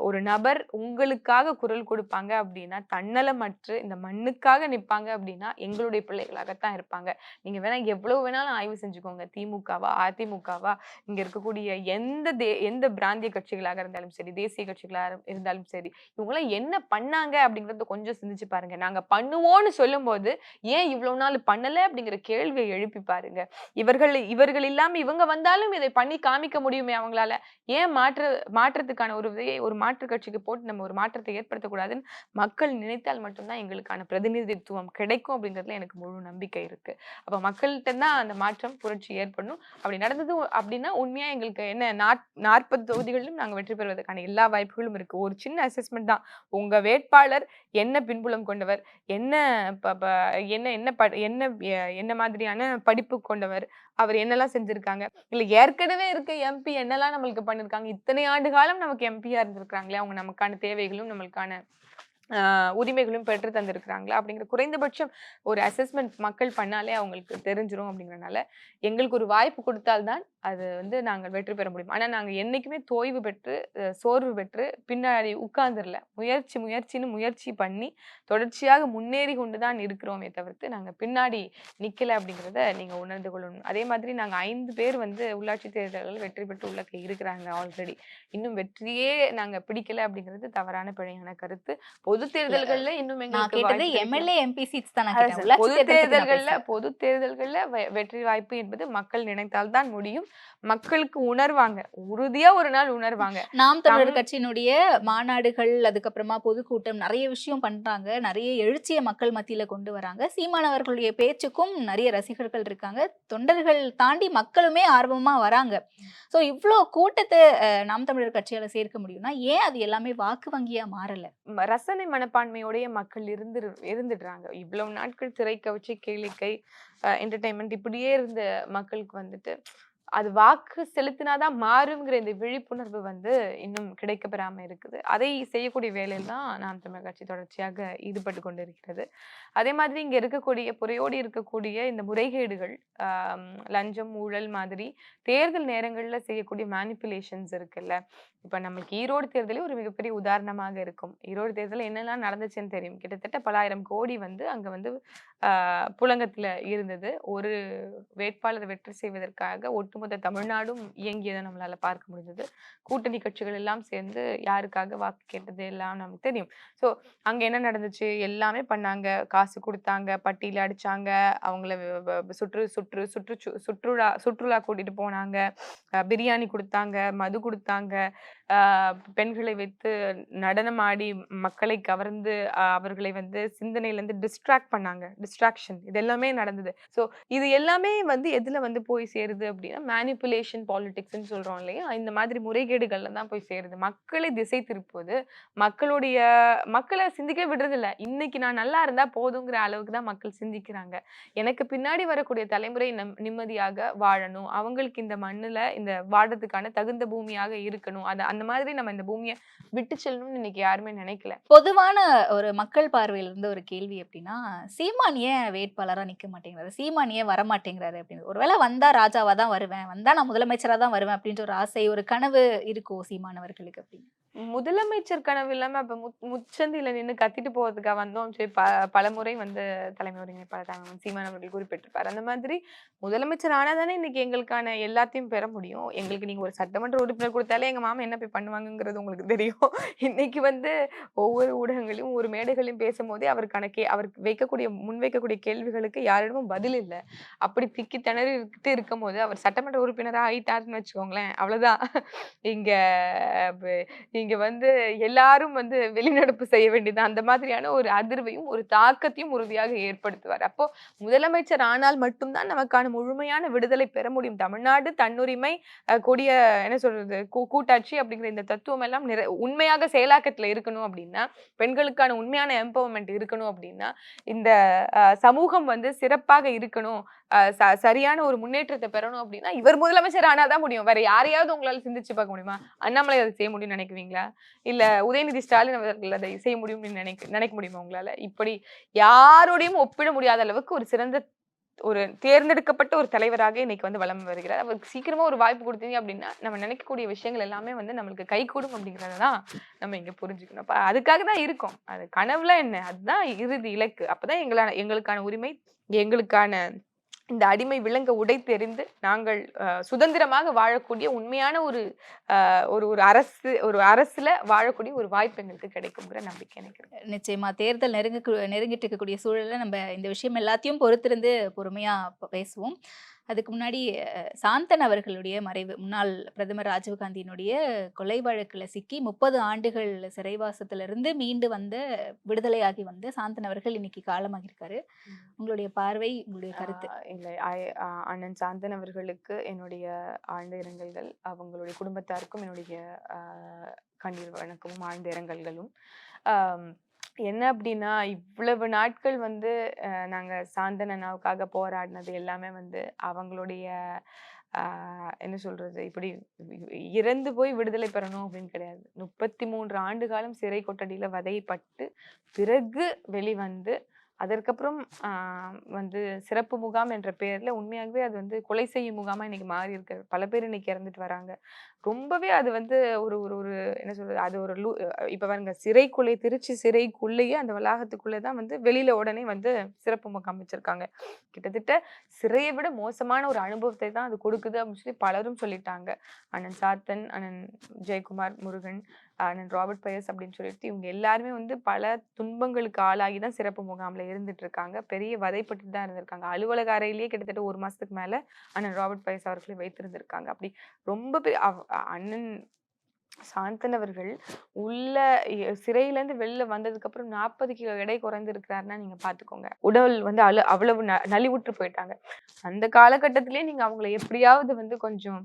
ஒரு நபர் உங்களுக்காக குரல் கொடுப்பாங்க அப்படின்னா தன்னலமற்று இந்த மண்ணுக்காக நிற்பாங்க அப்படின்னா எங்களுடைய பிள்ளைகளாகத்தான் இருப்பாங்க. நீங்கள் வேணால் எவ்வளவு வேணாலும் ஆய்வு செஞ்சுக்கோங்க. திமுகவா அதிமுகவா இங்கே இருக்கக்கூடிய எந்த தே எந்த பிராந்திய கட்சிகளாக இருந்தாலும் சரி தேசிய கட்சிகளாக இருந்தாலும் சரி இவங்களாம் என்ன பண்ணாங்க அப்படிங்கிறத கொஞ்சம் சிந்திச்சு பாருங்க. நாங்கள் பண்ணுவோம்னு சொல்லும்போது ஏன் இவ்வளோ நாள் பண்ணலை அப்படிங்கிற கேள்வியை எழுப்பி பாருங்க. இவர்கள் இவர்கள் இல்லாமல் இவங்க வந்தாலும் இதை பண்ணி காமிக்க முடியுமே அவங்களால. ஏன் மாற்ற மாற்றத்துக்கான ஒரு விதையை ஒரு மாற்று கட்சிக்கு போட்டு நம்ம ஒரு மாற்றத்தை ஏற்படுத்தக்கூடாதுன்னு மக்கள் நினைத்தால் மட்டும்தான் எங்களுக்கான பிரதிநிதித்துவம் கிடைக்கும் அப்படிங்கிறதுல எனக்கு முழு நம்பிக்கை இருக்கு. அப்ப மக்கள்கிட்ட தான் அந்த மாற்றம் புரட்சி ஏற்படணும். அப்படி நடந்தது அப்படின்னா உண்மையா எங்களுக்கு என்ன நாற் நாற்பது தொகுதிகளிலும் நாங்கள் வெற்றி பெறுவதற்கான எல்லா வாய்ப்புகளும் இருக்கு. ஒரு சின்ன அசஸ்மெண்ட் தான். உங்க வேட்பாளர் என்ன பின்புலம் கொண்டவர்? என்ன ப- ப- என்ன என்ன என்ன என்ன மாதிரியான படிப்பு கொண்டவர்? அவர் என்னெல்லாம் செஞ்சிருக்காங்க? இல்ல ஏற்கனவே இருக்க எம்பி என்னெல்லாம் நம்மளுக்கு பண்ணிருக்காங்க? இத்தனை ஆண்டு காலம் நமக்கு எம்பியா இருந்திருக்காங்களே அவங்க நமக்கான தேவைகளும் நம்மளுக்கான உரிமைகளும் பெற்று தந்திருக்கிறாங்களா? அப்படிங்கிற குறைந்தபட்சம் ஒரு அசஸ்மெண்ட் மக்கள் பண்ணாலே அவங்களுக்கு தெரிஞ்சிடும் அப்படிங்கிறனால எங்களுக்கு ஒரு வாய்ப்பு கொடுத்தால்தான் அது வந்து நாங்கள் வெற்றி பெற முடியும். ஆனா நாங்க என்னைக்குமே தோய்வு பெற்று சோர்வு பெற்று பின்னாடி உட்கார்ந்துடல. முயற்சி முயற்சின்னு முயற்சி பண்ணி தொடர்ச்சியாக முன்னேறி கொண்டு தான் இருக்கிறோமே தவிர்த்து நாங்க பின்னாடி நிக்கல அப்படிங்கிறத நீங்க உணர்ந்து கொள்ளணும். அதே மாதிரி நாங்க ஐந்து பேர் வந்து உள்ளாட்சி தேர்தல்கள் வெற்றி பெற்று உள்ள இருக்கிறாங்க ஆல்ரெடி இன்னும் வெற்றியே நாங்க பிடிக்கல அப்படிங்கிறது தவறான பிழையான கருத்து. பொது தேர்தல்கள்ல இன்னும் எங்களுக்கு. எம்எல்ஏ எம்பி சீட்ஸ் தான் பொது தேர்தல்கள்ல. பொது தேர்தல்கள்ல வெற்றி வாய்ப்பு என்பது மக்கள் நினைத்தால் தான் முடியும். மக்களுக்கு உணர்வாங்க. உறுதியா ஒரு நாள் உணர்வாங்க. நாம் தமிழர் தமிழ் கட்சியினுடைய மாநாடுகள் அதுக்கப்புறமா பொதுக்கூட்டம் நிறைய விஷயம் பண்றாங்க. நிறைய எழுச்சியை மக்கள் மத்தியில கொண்டு வராங்க. சீமானவர்களுடைய பேச்சுக்கும் நிறைய ரசிகர்கள் இருக்காங்க. தொண்டர்கள் தாண்டி மக்களுமே ஆர்வமா வராங்க. சோ இவ்ளோ கூட்டத்தை அஹ், நாம் தமிழர் கட்சியால சேர்க்க முடியும்னா ஏன் அது எல்லாமே வாக்கு வங்கியா மாறல? ரசனை மனப்பான்மையோடைய மக்கள் இருந்து இருந்துடுறாங்க. இவ்வளவு நாட்கள் திரை கவர்ச்சி கேளிக்கை என்டர்டைன்மெண்ட் இப்படியே இருந்த மக்களுக்கு வந்துட்டு அது வாக்கு செலுத்தினாதான் மாறுங்கிற இந்த விழிப்புணர்வு வந்து இன்னும் கிடைக்கப்பெறாம இருக்குது. அதை செய்யக்கூடிய வேலையில் தான் நாம் தமிழர் கட்சி தொடர்ச்சியாக ஈடுபட்டு கொண்டிருக்கிறது. அதே மாதிரி இங்கே இருக்கக்கூடிய புறையோடு இருக்கக்கூடிய இந்த முறைகேடுகள் லஞ்சம் ஊழல் மாதிரி தேர்தல் நேரங்களில் செய்யக்கூடிய மேனிப்புலேஷன்ஸ் இருக்குல்ல. இப்போ நமக்கு ஈரோடு தேர்தலே ஒரு மிகப்பெரிய உதாரணமாக இருக்கும். ஈரோடு தேர்தலில் என்னெல்லாம் நடந்துச்சுன்னு தெரியும். கிட்டத்தட்ட பலாயிரம் கோடி வந்து அங்கே வந்து புலங்கத்தில் இருந்தது. ஒரு வேட்பாளர் வெற்றி செய்வதற்காக ஒட்டுமொத்த தமிழ்நாடும் இயங்கியதை நம்மளால பார்க்க முடிஞ்சது. கூட்டணி கட்சிகள் எல்லாம் சேர்ந்து யாருக்காக வாக்கு கேட்டது எல்லாம் நமக்கு தெரியும். ஸோ அங்க என்ன நடந்துச்சு? எல்லாமே பண்ணாங்க. காசு கொடுத்தாங்க பட்டியல அடிச்சாங்க. அவங்கள சுற்று சுற்று சுற்று சுற்றுலா சுற்றுலா கூட்டிட்டு போனாங்க. பிரியாணி கொடுத்தாங்க மது கொடுத்தாங்க. பெண்களை வைத்து நடனமாடி மக்களை கவர்ந்து அவர்களை வந்து சிந்தனையிலேருந்து டிஸ்ட்ராக்ட் பண்ணாங்க. டிஸ்ட்ராக்ஷன் இது எல்லாமே நடந்தது. ஸோ இது எல்லாமே வந்து எதில் வந்து போய் சேருது அப்படின்னா மேனிப்புலேஷன் பாலிடிக்ஸ்ன்னு சொல்கிறோம் இல்லையா? இந்த மாதிரி முறைகேடுகளில் தான் போய் சேருது. மக்களை திசை திருப்புவது மக்களுடைய மக்களை சிந்திக்க விடுறதில்ல. இன்னைக்கு நான் நல்லா இருந்தால் போதுங்கிற அளவுக்கு தான் மக்கள் சிந்திக்கிறாங்க. எனக்கு பின்னாடி வரக்கூடிய தலைமுறை நம் நிம்மதியாக வாழணும். அவங்களுக்கு இந்த மண்ணில் இந்த வாழறதுக்கான தகுந்த பூமியாக இருக்கணும். அது அந்த மாதிரி நம்ம இந்த பூமியை விட்டு செல்லணும்னு இன்னைக்கு யாருமே நினைக்கல. பொதுவான ஒரு மக்கள் பார்வையில இருந்து ஒரு கேள்வி எப்படின்னா சீமான் ஏன் வேட்பாளராக நிற்க மாட்டேங்கிறாரு? சீமான் ஏன் வர மாட்டேங்கிறாரு அப்படின்னு. ஒருவேளை வந்தா ராஜாவா தான் வருவேன். வந்தா நான் முதலமைச்சரா தான் வருவேன் அப்படின்ற ஒரு ஆசை ஒரு கனவு இருக்கும் சீமானவர்களுக்கு அப்படின்னு? முதலமைச்சர் கனவு இல்லாம அப்ப முச்சந்தில நின்னு கத்திட்டு போறதுக்காக வந்தோம். சொல்லி ப பலமுறை வந்து தலைமை ஒருங்கிணைப்பாளர் தாங்க சீமான் அவர்கள் குறிப்பிட்டிருப்பார். அந்த மாதிரி முதலமைச்சர் ஆனாதானே இன்னைக்கு எங்களுக்கான எல்லாத்தையும் பெற முடியும். எங்களுக்கு நீங்க ஒரு சட்டமன்ற உறுப்பினர் கொடுத்தாலே எங்க மாமா என்ன போய் பண்ணுவாங்கங்கிறது உங்களுக்கு தெரியும். இன்னைக்கு வந்து ஒவ்வொரு ஊடகங்களையும் ஒரு மேடைகளையும் பேசும்போதே அவருக்கான கே அவருக்கு வைக்கக்கூடிய முன்வைக்கக்கூடிய கேள்விகளுக்கு யாரிடமும் பதில் இல்லை. அப்படி திக்கி திணறிட்டு இருக்கும் போது அவர் சட்டமன்ற உறுப்பினராக ஆயிட்டாருன்னு வச்சுக்கோங்களேன். அவ்வளவுதான். இங்க இங்கே இங்க வந்து எல்லாரும் வந்து வெளிநடப்பு செய்ய வேண்டியது அந்த மாதிரியான ஒரு அதிர்வையும் ஒரு தாக்கத்தையும் உறுதியாக ஏற்படுத்துவார். அப்போ முதலமைச்சர் ஆனால் மட்டும்தான் நமக்கான முழுமையான விடுதலை பெற முடியும். தமிழ்நாடு தன்னுரிமை கொடிய என்ன சொல்றது கூட்டாட்சி அப்படிங்கிற இந்த தத்துவம் எல்லாம் நிற உண்மையாக செயலாக்கத்துல இருக்கணும் அப்படின்னா பெண்களுக்கான உண்மையான எம்பவர்மெண்ட் இருக்கணும் அப்படின்னா இந்த சமூகம் வந்து சிறப்பாக இருக்கணும் அஹ், ச- சரியான ஒரு முன்னேற்றத்தை பெறணும் அப்படின்னா இவர் முதலமைச்சர் ஆனாதான் முடியும். வேற யாரையாவது உங்களால சிந்திச்சு பார்க்க முடியுமா? அண்ணாமலை அதை செய்ய முடியும்னு நினைக்குவீங்களா இல்ல உதயநிதி ஸ்டாலின் அவர்கள் அதை செய்ய முடியும்னு நினைக்க நினைக்க முடியுமா உங்களால? இப்படி யாரோடையும் ஒப்பிட முடியாத அளவுக்கு ஒரு சிறந்த ஒரு தேர்ந்தெடுக்கப்பட்ட ஒரு தலைவராக இன்னைக்கு வந்து வளம் வருகிறார். அவருக்கு சீக்கிரமா ஒரு வாய்ப்பு கொடுத்தீங்க அப்படின்னா நம்ம நினைக்கக்கூடிய விஷயங்கள் எல்லாமே வந்து நம்மளுக்கு கை கூடும் அப்படிங்கிறத தான் நம்ம இங்க புரிஞ்சுக்கணும். அப்ப அதுக்காக தான் இருக்கோம். அது கனவுல என்ன? அதுதான் இறுதி இலக்கு. அப்பதான் எங்களான எங்களுக்கான உரிமை எங்களுக்கான இந்த அடிமை விலங்க தெரிந்து நாங்கள் சுதந்திரமாக வாழக்கூடிய உண்மையான ஒரு ஒரு ஒரு அரசு ஒரு அரசுல வாழக்கூடிய ஒரு வாய்ப்பு எங்களுக்கு கிடைக்குங்கிற நம்பிக்கை எனக்கு நிச்சயமா. தேர்தல் நெருங்க நெருங்கிட்டு இருக்கக்கூடிய சூழல்ல நம்ம இந்த விஷயம் எல்லாத்தையும் பொறுத்திருந்து பொறுமையா பேசுவோம். அதுக்கு முன்னாடி சாந்தன் அவர்களுடைய மறைவு முன்னாள் பிரதமர் ராஜீவ்காந்தியினுடைய கொலை வழக்குல சிக்கி முப்பது ஆண்டுகள் சிறைவாசத்திலிருந்து மீண்டு வந்த விடுதலையாகி வந்த சாந்தன் அவர்கள் இன்னைக்கு காலமாகியிருக்காரு. உங்களுடைய பார்வை உங்களுடைய கருத்து. இல்லை. அண்ணன் சாந்தன் அவர்களுக்கு என்னுடைய ஆழ்ந்த இரங்கல்கள் அவங்களுடைய குடும்பத்தாருக்கும் என்னுடைய கண்ணீர் வணக்கமும் ஆழ்ந்த இரங்கல்களும். என்ன அப்படின்னா இவ்வளவு நாட்கள் வந்து நாங்கள் நாங்க போராடினது எல்லாமே வந்து அவங்களுடைய ஆஹ் என்ன சொல்றது இப்படி இறந்து போய் விடுதலை பெறணும் அப்படின்னு கிடையாது. முப்பத்தி மூன்று ஆண்டு காலம் சிறை கொட்டடியில வதைப்பட்டு பிறகு வெளிவந்து அதற்கப்புறம் வந்து சிறப்பு முகாம் என்ற பெயரில் உண்மையாகவே அது வந்து கொலை செய்யும் முகாமாக இன்னைக்கு மாறி இருக்கு. பல பேர் இன்னைக்கு இறந்துட்டு வராங்க. ரொம்பவே அது வந்து ஒரு ஒரு ஒரு என்ன சொல்றது அது ஒரு லூ இப்போ பாருங்க சிறைக்குள்ளே திருச்சி சிறைக்குள்ளேயே அந்த வளாகத்துக்குள்ளே தான் வந்து வெளியில உடனே வந்து சிறப்பு முகாம் வச்சிருக்காங்க. கிட்டத்தட்ட சிறையை விட மோசமான ஒரு அனுபவத்தை தான் அது கொடுக்குது அப்படின்னு சொல்லி பலரும் சொல்லிட்டாங்க. அண்ணன் சாத்தன் அண்ணன் ஜெயக்குமார் முருகன் அண்ணன் ராபர்ட் பயஸ் அப்படின்னு சொல்லிட்டு இவங்க எல்லாருமே வந்து பல துன்பங்களுக்கு ஆளாகி தான் சிறப்பு முகாம்ல இருந்துட்டு இருக்காங்க பெரிய வதைப்பட்டு தான் இருந்திருக்காங்க. அலுவலக அறையிலேயே கிட்டத்தட்ட ஒரு மாதத்துக்கு மேலே அண்ணன் ராபர்ட் பயஸ் அவர்களை வைத்திருந்திருக்காங்க. அப்படி ரொம்ப பெரிய அண்ணன் சாந்தன் அவர்கள் உள்ள சிறையிலேருந்து வெளில வந்ததுக்கப்புறம் நாற்பது கிலோ எடை குறைந்திருக்கிறாருன்னா நீங்கள் நீங்க உடல் வந்து அழு அவ்வளவு ந- நலிவுற்று போயிட்டாங்க. அந்த காலகட்டத்திலேயே நீங்கள் அவங்கள எப்படியாவது வந்து கொஞ்சம்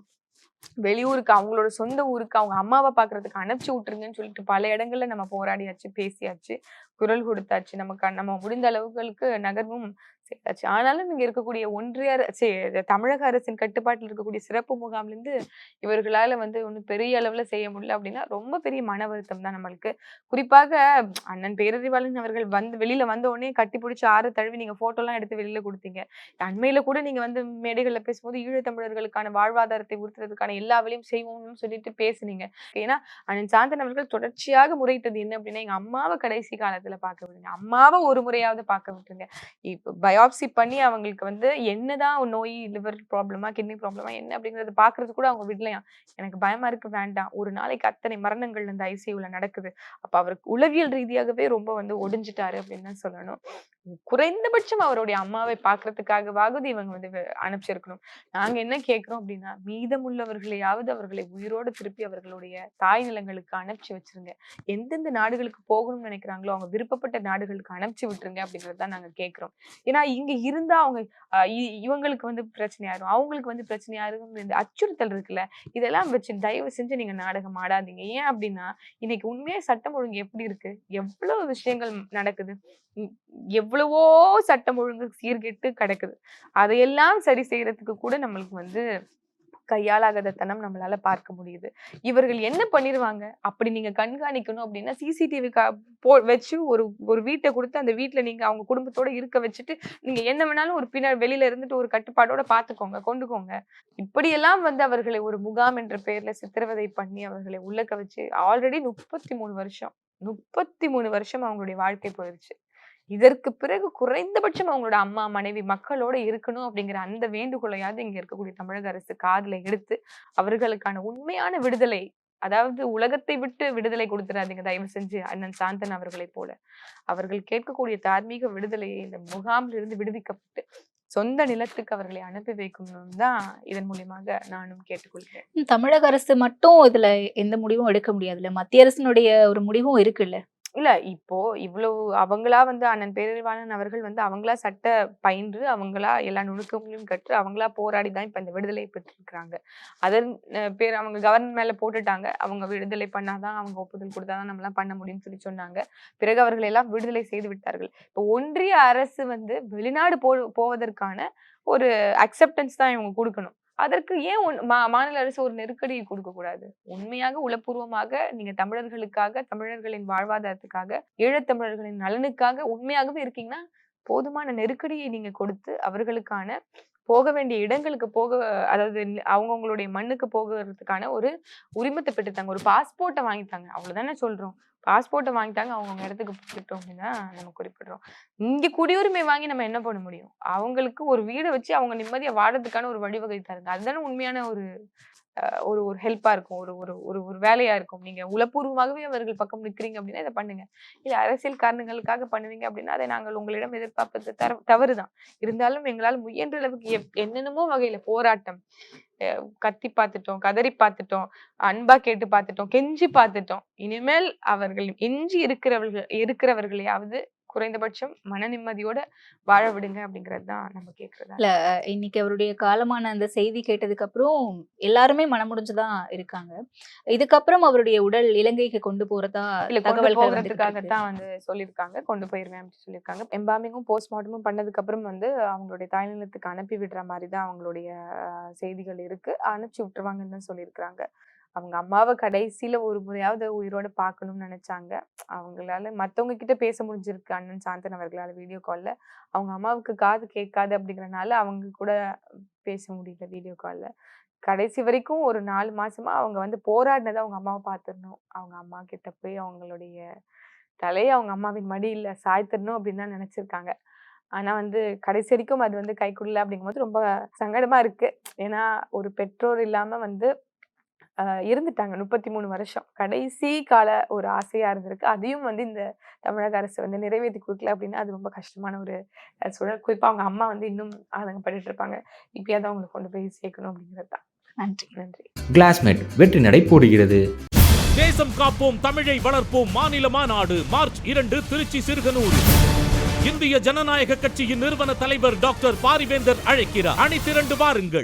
வெளியூருக்கு அவங்களோட சொந்த ஊருக்கு அவங்க அம்மாவை பாக்குறதுக்கு அனுப்பிச்சு விட்டுருங்கன்னு சொல்லிட்டு பல இடங்கள்ல நம்ம போராடியாச்சு பேசியாச்சு. குரல் கொடுத்தாச்சு. நமக்கு நம்ம முடிந்த அளவுகளுக்கு நகர்வும் செய்தாச்சு. ஆனாலும் இங்க இருக்கக்கூடிய ஒன்றிய தமிழக அரசின் கட்டுப்பாட்டில் இருக்கக்கூடிய சிறப்பு முகாம்ல இருந்து இவர்களால வந்து ஒன்றும் பெரிய அளவுல செய்ய முடியல அப்படின்னா ரொம்ப பெரிய மன வருத்தம் தான் நம்மளுக்கு. குறிப்பாக அண்ணன் பேரறிவாளன் அவர்கள் வந்து வெளியில வந்த உடனே கட்டி பிடிச்சி ஆற தழுவி நீங்க போட்டோ எல்லாம் எடுத்து வெளியில கொடுத்தீங்க. அண்மையில கூட நீங்க வந்து மேடைகள்ல பேசும்போது ஈழத்தமிழர்களுக்கான வாழ்வாதாரத்தை உறுத்துறதுக்கான எல்லா வேலையும் செய்வோம்னு சொல்லிட்டு பேசுனீங்க. ஏன்னா அண்ணன் சாந்தன் அவர்கள் தொடர்ச்சியாக முறையிட்டது என்ன அப்படின்னா எங்க அம்மாவை கடைசி காலத்துல பார்க்க விடுங்க. அம்மாவை ஒரு முறையாவது பார்க்க விட்டுருங்க. இப்போ பயாப்சி பண்ணி அவங்களுக்கு வந்து என்னதான் நோய் லிவர் ப்ராப்ளமா கிட்னி ப்ராப்ளமா என்ன அப்படிங்கறது பாக்குறது கூட அவங்க விடலையா? எனக்கு பயமா இருக்கு வேண்டாம். ஒரு நாளைக்கு அத்தனை மரணங்கள் இந்த ஐசியூல நடக்குது. அப்ப அவருக்கு உளவியல் ரீதியாகவே ரொம்ப வந்து ஒடிஞ்சிட்டாரு அப்படின்னு தான் சொல்லணும். குறைந்தபட்சம் அவருடைய அம்மாவை பார்க்கறதுக்காகவாவது இவங்க வந்து அனுப்பிச்சிருக்கணும். நாங்க என்ன கேட்கிறோம் அப்படின்னா மீதமுள்ளவர்களையாவது அவர்களை உயிரோடு திருப்பி அவர்களுடைய தாய் நிலங்களுக்கு அனுப்பிச்சு வச்சிருங்க. எந்தெந்த நாடுகளுக்கு போகணும்னு நினைக்கிறாங்களோ அவங்க விருப்பப்பட்ட நாடுகளுக்கு அனுப்பிச்சு விட்டுருங்க அப்படிங்கறத நாங்க கேட்கிறோம். ஏன்னா இங்க இருந்தா அவங்க இ- இவங்களுக்கு வந்து பிரச்சனையாயிரும். அவங்களுக்கு வந்து பிரச்சனையாயிரும் இந்த அச்சுறுத்தல் இருக்குல்ல இதெல்லாம் வச்சு தயவு செஞ்சு நீங்க நாடகம் ஆடாதீங்க. ஏன் அப்படின்னா இன்னைக்கு உண்மையா சட்டம் ஒழுங்கு எப்படி இருக்கு? எவ்வளவு விஷயங்கள் நடக்குது? எவ் எவ்வளவோ சட்டம் ஒழுங்கு சீர்கெட்டு கிடக்குது. அதையெல்லாம் சரி செய்யறதுக்கு கூட நம்மளுக்கு வந்து கையாளாகாத தனம் நம்மளால பார்க்க முடியுது. இவர்கள் என்ன பண்ணிருவாங்க? அப்படி நீங்க கண்காணிக்கணும் அப்படின்னா சிசிடிவி போ வச்சு ஒரு ஒரு வீட்டை கொடுத்து அந்த வீட்டில் நீங்க அவங்க குடும்பத்தோட இருக்க வச்சுட்டு நீங்க என்ன வேணாலும் ஒரு பின்னாடி வெளியில இருந்துட்டு ஒரு கட்டுப்பாடோட பாத்துக்கோங்க கொண்டுக்கோங்க. இப்படியெல்லாம் வந்து அவர்களை ஒரு முகாம் என்ற பெயர்ல சித்திரவதை பண்ணி அவர்களை உள்ளக்க வச்சு ஆல்ரெடி முப்பத்தி மூணு வருஷம் முப்பத்தி மூணு வருஷம் அவங்களுடைய வாழ்க்கை போயிருச்சு. இதற்கு பிறகு குறைந்தபட்சம் அவங்களோட அம்மா மனைவி மக்களோட இருக்கணும் அப்படிங்கிற அந்த வேண்டுகோளையாவது இங்க இருக்கக்கூடிய தமிழக அரசு காதுல எடுத்து அவர்களுக்கான உண்மையான விடுதலை அதாவது உலகத்தை விட்டு விடுதலை கொடுத்துடாதீங்க தயவு செஞ்சு அண்ணன் சாந்தன் அவர்களை போல. அவர்கள் கேட்கக்கூடிய தார்மீக விடுதலையை இந்த முகாமில் இருந்து விடுவிக்கப்பட்டு சொந்த நிலத்துக்கு அவர்களை அனுப்பி வைக்கணும் தான் இதன் மூலியமாக நானும் கேட்டுக்கொள்கிறேன். தமிழக அரசு மட்டும் இதுல எந்த முடிவும் எடுக்க முடியாதுல்ல? மத்திய அரசினுடைய ஒரு முடிவும் இருக்குல்ல? இல்ல இப்போ இவ்வளவு அவங்களா வந்து அண்ணன் பேரறிவாளன் அவர்கள் வந்து அவங்களா சட்ட பயின்று அவங்களா எல்லா நுணுக்கங்களையும் கற்று அவங்களா போராடி தான் இப்ப இந்த விடுதலை பெற்றிருக்கிறாங்க. அதன் பேர் அவங்க கவர்னர் மேல போட்டுட்டாங்க. அவங்க விடுதலை பண்ணாதான் அவங்க ஒப்புதல் கொடுத்தாதான் நம்மளாம் பண்ண முடியும்னு சொல்லி சொன்னாங்க. பிறகு அவர்கள் எல்லாம் விடுதலை செய்து விட்டார்கள். இப்போ ஒன்றிய அரசு வந்து வெளிநாடு போ போவதற்கான ஒரு அக்செப்டன்ஸ் தான் இவங்க கொடுக்கணும். அதற்கு ஏன் ஒன்- மா- மாநில அரசு ஒரு நெருக்கடியை கொடுக்கக்கூடாது உண்மையாக உளப்பூர்வமாக நீங்க தமிழர்களுக்காக தமிழர்களின் வாழ்வாதாரத்துக்காக ஈழத்தமிழர்களின் நலனுக்காக உண்மையாகவே இருக்கீங்கன்னா போதுமான நெருக்கடியை நீங்க கொடுத்து அவர்களுக்கான போக வேண்டிய இடங்களுக்கு போக அதாவது அவங்கவுங்களுடைய மண்ணுக்கு போகிறதுக்கான ஒரு உரிமத்தை பெற்றுத்தாங்க ஒரு பாஸ்போர்ட்டை வாங்கித்தாங்க அவ்வளவுதானே சொல்றோம். பாஸ்போர்ட்டை வாங்கிட்டாங்க அவங்கவுங்க இடத்துக்கு போட்டுட்டோம் அப்படின்னா நம்ம குறிப்பிடுறோம். இங்கே குடியுரிமை வாங்கி நம்ம என்ன பண்ண முடியும்? அவங்களுக்கு ஒரு வீடை வச்சு அவங்க நிம்மதியா வாழறதுக்கான ஒரு வழிவகை தருங்க அதுதானே உண்மையான ஒரு அஹ், ஒரு ஒரு ஹெல்ப்பா இருக்கும். ஒரு ஒரு ஒரு ஒரு வேலையா இருக்கும். நீங்க உளப்பூர்வமாகவே அவர்கள் பக்கம் நிக்கிறீங்க அப்படின்னா இதை பண்ணுங்க. இல்லை அரசியல் காரணங்களுக்காக பண்ணுவீங்க அப்படின்னா அதை நாங்கள் உங்களிடம் எதிர்பார்ப்பது தர தவறுதான். இருந்தாலும் எங்களால் முயன்ற அளவுக்கு எப்- என்னென்னமோ வகையில போராட்டம் கத்தி பார்த்துட்டோம் கதறி பார்த்துட்டோம் அன்பா கேட்டு பார்த்துட்டோம் கெஞ்சி பார்த்துட்டோம். இனிமேல் அவர்கள் எஞ்சி இருக்கிறவர்கள் இருக்கிறவர்களையாவது குறைந்தபட்சம் மன நிம்மதியோட வாழ விடுங்க அப்படிங்கிறது தான் நம்ம கேட்கறதா. இல்ல இன்னைக்கு அவருடைய காலமான அந்த செய்தி கேட்டதுக்கு அப்புறம் எல்லாருமே மனமுடிஞ்சுதான் இருக்காங்க. இதுக்கப்புறம் அவருடைய உடல் இலங்கைக்கு கொண்டு போறதா இல்ல இருக்கு. போகிறதுக்காகத்தான் வந்து சொல்லியிருக்காங்க. கொண்டு போயிருவேன் அப்படின்னு சொல்லியிருக்காங்க. எம்பாமிங்கும் போஸ்ட்மார்ட்டமும் பண்ணதுக்கு அப்புறம் வந்து அவங்களுடைய தாய்நிலத்துக்கு அனுப்பி விடுற மாதிரி தான் அவங்களுடைய செய்திகள் இருக்கு. அனுப்பிச்சு விட்டுருவாங்கன்னு தான் சொல்லியிருக்காங்க அவங்க அம்மாவை கடைசியில ஒரு முறையாவது உயிரோட பார்க்கணும்னு நினைச்சாங்க. அவங்களால மத்தவங்க கிட்ட பேச முடிஞ்சிருக்கு அண்ணன் சாந்தன் அவர்களால வீடியோ கால்ல. அவங்க அம்மாவுக்கு காது கேட்காது அப்படிங்கறனால அவங்க கூட பேச முடியல வீடியோ கால்ல. கடைசி வரைக்கும் ஒரு நாலு மாசமா அவங்க வந்து போராடினதை அவங்க அம்மாவை பார்த்துடணும். அவங்க அம்மா கிட்ட போய் அவங்களுடைய தலையை அவங்க அம்மாவின் மடியில சாய்த்திடணும் அப்படின்னு தான் நினைச்சிருக்காங்க. ஆனா வந்து கடைசி வரைக்கும் அது வந்து கைக்குள்ள அப்படிங்கும்போது ரொம்ப சங்கடமா இருக்கு. ஏன்னா ஒரு பெற்றோர் இல்லாம வந்து இருந்துட்டாங்க. முப்பத்தி மூணு வருஷம். கடைசி கால ஒரு ஆசையா இருந்திருக்கு. அதையும் வந்து இந்த தமிழக அரசு வந்து நிறைவேற்றி கொடுக்கல அப்படின்னா அது ரொம்ப கஷ்டமான ஒரு சூழல். குறிப்பா அவங்க அம்மா வந்து இன்னும் ஆதங்கப்பட்டுட்டு இருப்பாங்க. இப்பயாவது அவங்களை கொண்டு போய் சேர்க்கணும் அப்படிங்கிறது தான். நன்றி. நன்றி. கிளாஸ்மேட் வெற்றி நடை போடுகிறது. தேசம் காப்போம் தமிழை வளர்ப்போம். மாநில மாநாடு மார்ச் இரண்டு திருச்சி சிறுகனூர். இந்திய ஜனநாயக கட்சியின் நிறுவன தலைவர் டாக்டர் பாரிவேந்தர் அழைக்கிறார். அணி திரண்டு வாருங்கள்.